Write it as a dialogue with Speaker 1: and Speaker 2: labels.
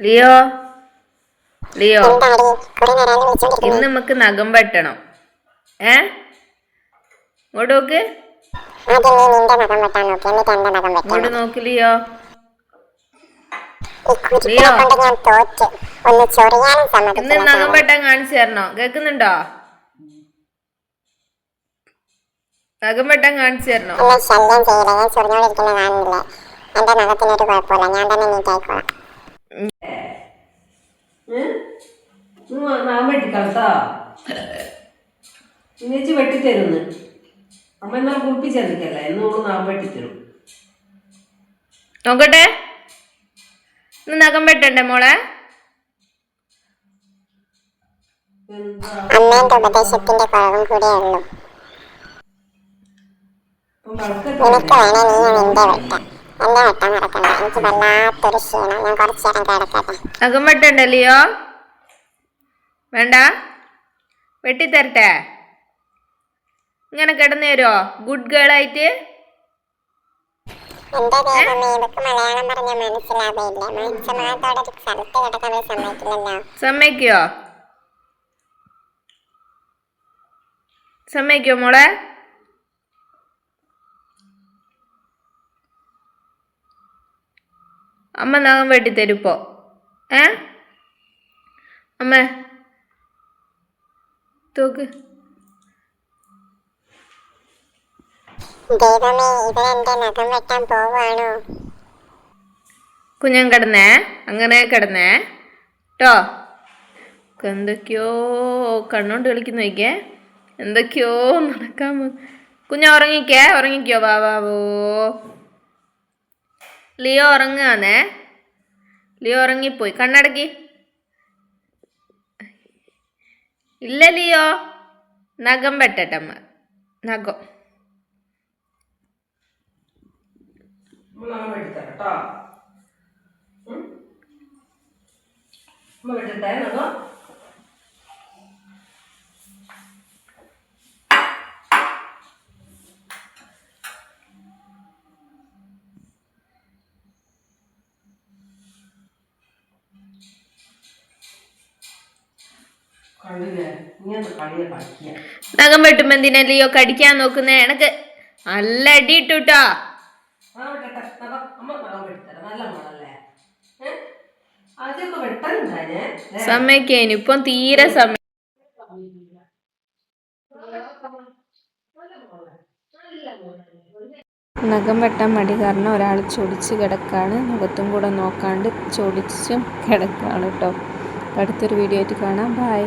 Speaker 1: Leo? Leo? ഇന്ന് നമുക്ക് നഖം വെട്ടണം. ഏ? ഇങ്ങോട്ട് നോക്ക്. ഇങ്ങോട്ട് നോക്ക്. ലിയോ.
Speaker 2: ലിയോ.
Speaker 1: ഇന്ന് നഖം വെട്ടാൻ കാണിച്ചു തരണോ? കേക്കുന്നുണ്ടോ നഖം വെട്ടാൻ കാണിച്ചു തരണോ?
Speaker 2: ശല്യം ചെയ്യില്ല? ഞാൻ ചൊറിഞ്ഞോണ്ടിരിക്കുന്ന കാണുന്നില്ല? എന്റെ നഖത്തിനൊരു കുഴപ്പമില്ല. ഞാൻ തന്നെ നീറ്റായിക്കോളാം.
Speaker 3: ഇന്നേച്ചി വെട്ടിത്തരുന്ന്. അമ്മ എന്നാ കുളിപ്പിച്ചെന്നിക്കല്ലേ എന്ന് നോക്ക് നാം വെട്ടിത്തരും.
Speaker 1: നോക്കട്ടെ. ഇന്ന് നഖം വെട്ടണ്ടേ മോളെ?
Speaker 2: അമ്മേന്റെ ഉപദേശത്തിന്റെ കുറവും കൂടിയേ ഉള്ളൂ. നിനക്ക് വേണേ നീ നിന്റെ വെട്ടാം. എന്റെ വെട്ടാൻ നടക്കണ്ട എനിക്ക് വല്ലാത്തൊരു ക്ഷീണം. ഞാൻ കുറച്ചു നേരം കിടക്കട്ടെ.
Speaker 1: നഖം വെട്ടണ്ടേ ലിയോ? വേണ്ട. വെട്ടിത്തരട്ടെ. ഇങ്ങനെ കിടന്നു തരുമോ ഗുഡ് ഗേൾ ആയിട്ട്? സമ്മതിക്കോ? സമ്മതിക്കോ മോളെ? അമ്മ നഖം വെട്ടിത്തരുപ്പോ ഏ? അമ്മ. തോക്ക്
Speaker 2: ദൈവമേ ഇവരെന്റെ നഖം വെട്ടാൻ പോവാണോ
Speaker 1: കുഞ്ഞൻ കിടന്നേ? അങ്ങനെ കിടന്നേ? കേട്ടോ എന്തൊക്കെയോ കണ്ണോണ്ട് കളിക്കുന്ന നോക്കിയേ. എന്തൊക്കെയോ നടക്കാൻ കുഞ്ഞ ഉറങ്ങിക്കേ ഉറങ്ങിക്കോ ബാബാവോ ലിയോ ഉറങ്ങുകയാണേ. ലിയോ ഉറങ്ങിപ്പോയി. കണ്ണടക്കി. ഇല്ല ലിയോ നഖം വെട്ടട്ടമ്മ നഖം
Speaker 3: കേട്ടോ നഖം
Speaker 1: വെട്ടുമ്പോ എന്തിനാ ലിയോ കടിക്കാൻ നോക്കുന്നേ? എനക്ക് നല്ല അടി
Speaker 3: ഇട്ടു
Speaker 1: കേട്ടോ ഇപ്പം തീരെ സമയം നഖം വെട്ടാൻ മടി കാരണം ഒരാൾ ചൊടിച്ച് കിടക്കാണ്. മുഖത്തും കൂടെ നോക്കാണ്ട് ചൊടിച്ചും കിടക്കാണ് കേട്ടോ അടുത്തൊരു വീഡിയോ ആയിട്ട് കാണാം. ബായ്